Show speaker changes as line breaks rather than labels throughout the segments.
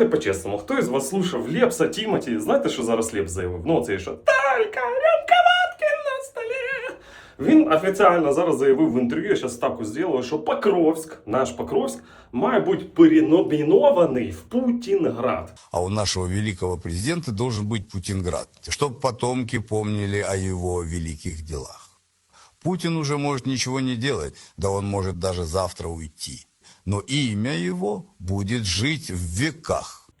давайте по-чесному. Хто із вас слушав Лепса, Тімоті? Знаєте, що зараз Лепс заявив? Ну, це що Талька, рюмка водки на столі. Він офіційно зараз заявив в інтерв'ю, я зараз ставку зроблю, що Покровськ, наш Покровськ, має бути переномінований в Путінград.
А у нашего великого президента должен быть Путинград, чтобы потомки помнили о его великих делах. Путин уже может ничего не делать, да он может даже завтра уйти. Но имя его будет жить в веках.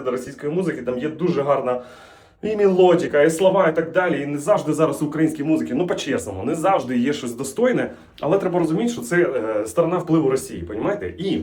до російської музики там є дуже гарна. І мелодика, і слова, і так далі. І не завжди зараз українській музики, ну по-чесному, не завжди є щось достойне, але треба розуміти, що це е, сторона впливу Росії, понімаєте? І